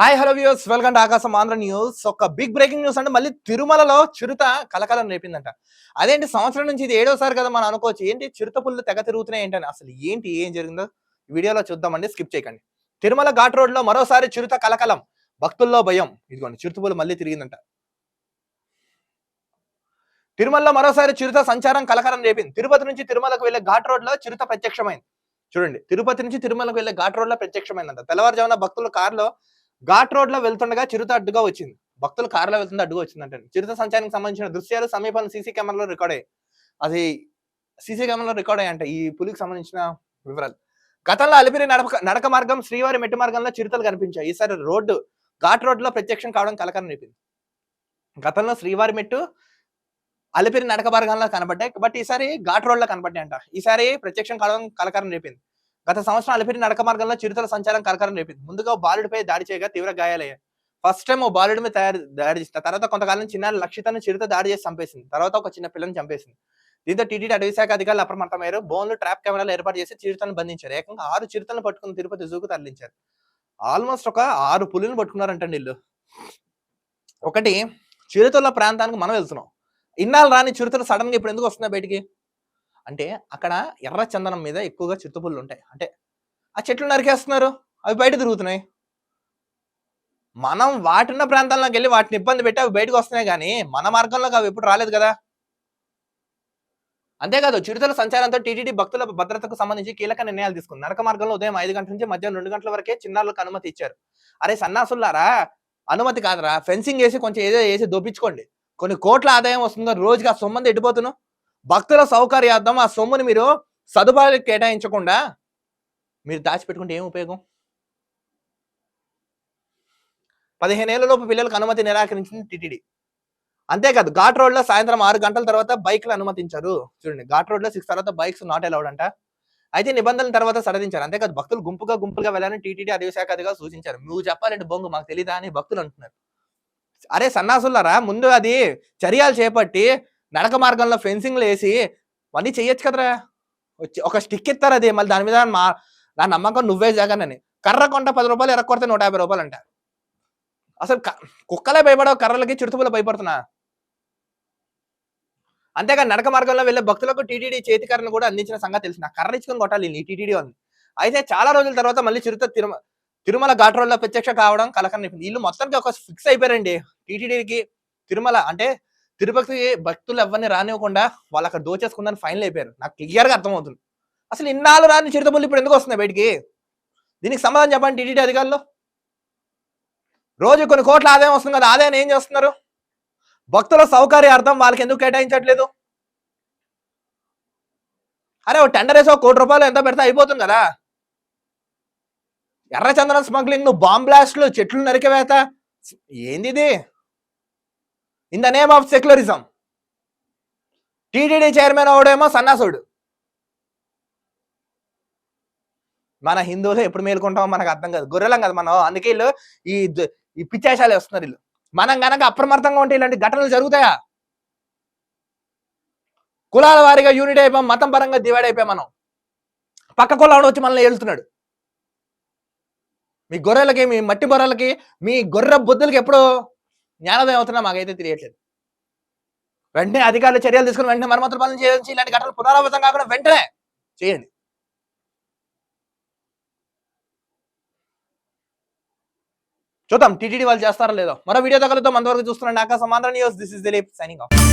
Hi hello views welcome to Akasam Andhra news ఒక big breaking news అంటే మళ్ళీ తిరుమలలో చిరుత కలకలం రేపిందంట. అదేంటి సంవత్సరం నుంచి ఇది ఏడోసారి కదా మనం అనుకోవచ్చు. ఏంటి చిరుత పుల్లు తెగ తిరుగుతున్నాయి ఏంటని? అసలు ఏంటి ఏం జరిగిందో? వీడియోలో చూద్దామండి స్కిప్ చేయకండి. తిరుమల ఘాట్ రోడ్లో మరోసారి చిరుత కలకలం. భక్తుల్లో భయం. ఇదిగోండి చిరుత పుల్లు మళ్ళీ తిరిగిందంట. తిరుమలలో మరోసారి చిరుత సంచారం కలకలం రేపింది. తిరుపతి నుంచి తిరుమలకు వెళ్ళే ఘాట్ రోడ్లో చిరుత ప్రత్యక్షమైంది. చూడండి తిరుపతి నుంచి తిరుమలకు వెళ్ళే ఘాట్ రోడ్లో ప్రత్యక్షమైందంట. తెల్లవారుజామున భక్తులు కారులో ఘాట్ రోడ్లో వెళ్తుండగా చిరుత అడ్డుగా వచ్చింది. భక్తులు కారులో వెళ్తుంటే అడ్డుగా వచ్చిందంటే చిరుత సంచారానికి సంబంధించిన దృశ్యాలు సమీపంలో సీసీ కెమెరాలో రికార్డ్ అయ్యాయి. అది సీసీ కెమెరాలో రికార్డ్ అయ్యాయంట. ఈ పులికి సంబంధించిన వివరాలు. గతంలో అలిపిరి నడక నడక మార్గం శ్రీవారి మెట్టు మార్గంలో చిరుతలు కనిపించాయి. ఈసారి రోడ్డు ఘాట్ రోడ్లో ప్రత్యక్షం కావడం కలకరం రేపింది. గతంలో శ్రీవారి మెట్టు అలిపిరి నడక మార్గంలో కనబడ్డాయి. బట్ ఈసారి ఘాట్ రోడ్లో కనబడ్డాయి అంట ఈసారి ప్రత్యక్షం కావడం కలకరం రేపింది. గత సంవత్సరం అలిపిరి నడక మార్గంలో చిరుతల సంచారం కలకరం రేపింది ముందుగా బాలుడిపై దాడి చేయగా తీవ్ర గాయాలయ్యాయి. ఫస్ట్ టైం ఓ బాలుడి మీద తయారు దాడి చేసిన తర్వాత కొంతకాలం చిన్నారి లక్షితను చిరుత దాడి చేసి చంపేసింది. తర్వాత ఒక చిన్న పిల్లని చంపేసింది. దీంతో టీటీడీ అటవీ శాఖ అధికారులు అప్రమత్తమయ్యారు. బోన్లు ట్రాప్ కెమెరాలు ఏర్పాటు చేసి చిరుతను బంధించారు. ఏకంగా ఆరు చిరుతలను పట్టుకుని తిరుపతి జూకు తరలించారు. ఆల్మోస్ట్ ఒక ఆరు పులిని పట్టుకున్నారంటండి వీళ్ళు. ఒకటి చిరుతల ప్రాంతానికి మనం వెళ్తున్నాం. ఇన్నాళ్ళు రాని చిరుతలు సడన్గా ఇప్పుడు ఎందుకు వస్తున్నాయి బయటికి? అంటే అక్కడ ఎర్ర చందనం మీద ఎక్కువగా చిరుతపుల్లు ఉంటాయి. అంటే ఆ చెట్లు నరికేస్తున్నారు. అవి బయట తిరుగుతున్నాయి. మనం వాటిన్న ప్రాంతాల్లోకి వెళ్ళి వాటిని ఇబ్బంది పెట్టి అవి బయటకు వస్తున్నాయి కానీ మన మార్గంలోకి అవి ఎప్పుడు రాలేదు కదా. అంతేకాదు చిరుతల సంచారంతో టీటీడీ భక్తుల భద్రతకు సంబంధించి కీలక నిర్ణయాలు తీసుకుంది. నరక మార్గంలో ఉదయం ఐదు గంటల నుంచి మధ్యాహ్నం రెండు గంటల వరకే చిన్నారులకు అనుమతి ఇచ్చారు. అరే సన్నాసులారా అనుమతి కాదురా. ఫెన్సింగ్ వేసి కొంచెం ఏదో వేసి దోపించుకోండి కొన్ని కోట్ల ఆదాయం వస్తుందో రోజుగా సొమ్మంది ఎడిపోతున్నావు భక్తుల సౌకర్యార్థం ఆ సొమ్ముని మీరు సదుపాయాలు కేటాయించకుండా మీరు దాచిపెట్టుకుంటే ఏం ఉపయోగం? పదిహేనేళ్ళలోపు పిల్లలకు అనుమతి నిరాకరించింది టిటిడి. అంతేకాదు ఘాట్ రోడ్లో సాయంత్రం ఆరు గంటల తర్వాత బైక్లు అనుమతించారు. చూడండి ఘాట్ రోడ్లో సిక్స్ తర్వాత బైక్స్ నాట్ అలౌడ్ అంట అయితే నిబంధనల తర్వాత సడదించారు అంతేకాదు భక్తులు గుంపుగా గుంపులుగా వెళ్ళాలని టీటీడీ అటవీ శాఖ అధికారులు సూచించారు. నువ్వు చెప్పాలంటే బొంగు మాకు తెలియదా అని భక్తులు అంటున్నారు. అరే సన్నాసులారా ముందు అది చర్యలు చేపట్టి నడక మార్గంలో ఫెన్సింగ్లు వేసి అన్నీ చెయ్యొచ్చు కదరా. వచ్చి ఒక స్టిక్ ఇస్తారు అది మళ్ళీ దాని మీద మా నా నమ్మకం నువ్వే జగనని. కర్ర కొంట పది రూపాయలు ఎర్ర కొడితే నూట యాభై రూపాయలు అంట అసలు కుక్కలే భయపడవు కర్రలకి చిరుతుపులు భయపడుతున్నా. అంతేగా నడక మార్గంలో వెళ్ళే భక్తులకు టీటీడీ చేతికరను కూడా అందించిన సంగతి తెలిసిన కర్ర ఇచ్చుకొని కొట్టాలి ఈ టీటీడీ ఉంది అయితే చాలా రోజుల తర్వాత మళ్ళీ చిరుత తిరుమ తిరుమల ఘాట్ ప్రత్యక్ష కావడం కలకరం వీళ్ళు మొత్తానికి ఒక ఫిక్స్ అయిపోయారండి. టీటీడీకి తిరుమల అంటే తిరుపతి భక్తులు ఎవరిని రానివ్వకుండా వాళ్ళు అక్కడ దోచేసుకుందని ఫైనల్ అయిపోయారు. నాకు క్లియర్గా అర్థమవుతుంది. అసలు ఇన్నాళ్ళు రాని చిరుతపుల్లి ఇప్పుడు ఎందుకు వస్తున్నాయి బయటికి? దీనికి సమాధానం చెప్పండి టీటీడీ అధికారులు. రోజు కొన్ని కోట్ల ఆదాయం వస్తుంది కదా ఆదాయం ఏం చేస్తున్నారు? భక్తుల సౌకర్యార్థం వాళ్ళకి ఎందుకు కేటాయించట్లేదు? అరే ఓ టెండర్ వేసి ఒక కోటి రూపాయలు ఎంత పెడితే అయిపోతుంది కదా? ఎర్రచందనం స్మగ్లింగ్ నువ్వు బాంబ్ బ్లాస్ట్లు చెట్లు నరికివేత ఏంది ఇది? In the name of secularism TTD chairman అవడేమో సన్నాసుడు. మన హిందువులు ఎప్పుడు మేలుకుంటామో మనకు అర్థం కాదు. గొర్రెలం కదా మనం. అందుకే వీళ్ళు ఈ ఈ పిచ్చేశాలే వస్తున్నారు వీళ్ళు. మనం గనక అప్రమత్తంగా ఉంటే ఇలాంటి ఘటనలు జరుగుతాయా? కులాల వారిగా యూనిట్ అయిపోయాం మతం పరంగా డివైడ్ అయిపోయాం మనం. పక్క కులాడు వచ్చి మనల్ని వెళ్తున్నాడు మీ గొర్రెలకి మీ మట్టి బొర్రెలకి మీ గొర్రె బుద్ధులకి ఎప్పుడు జ్ఞానోదయం అవుతున్నా మాకైతే తెలియట్లేదు. వెంటనే అధికారులు చర్యలు తీసుకుని వెంటనే మరమ్మతుల పాలన చేయించి ఇలాంటి ఘటనలు పునరావృతం కాకుండా వెంటనే చేయండి. చూద్దాం టీటీడీ వాళ్ళు చేస్తారో లేదో. మరో వీడియో తగలుతో అంతవరకు చూస్తున్నాండి Akasam Andhra news. This is Dilip signing off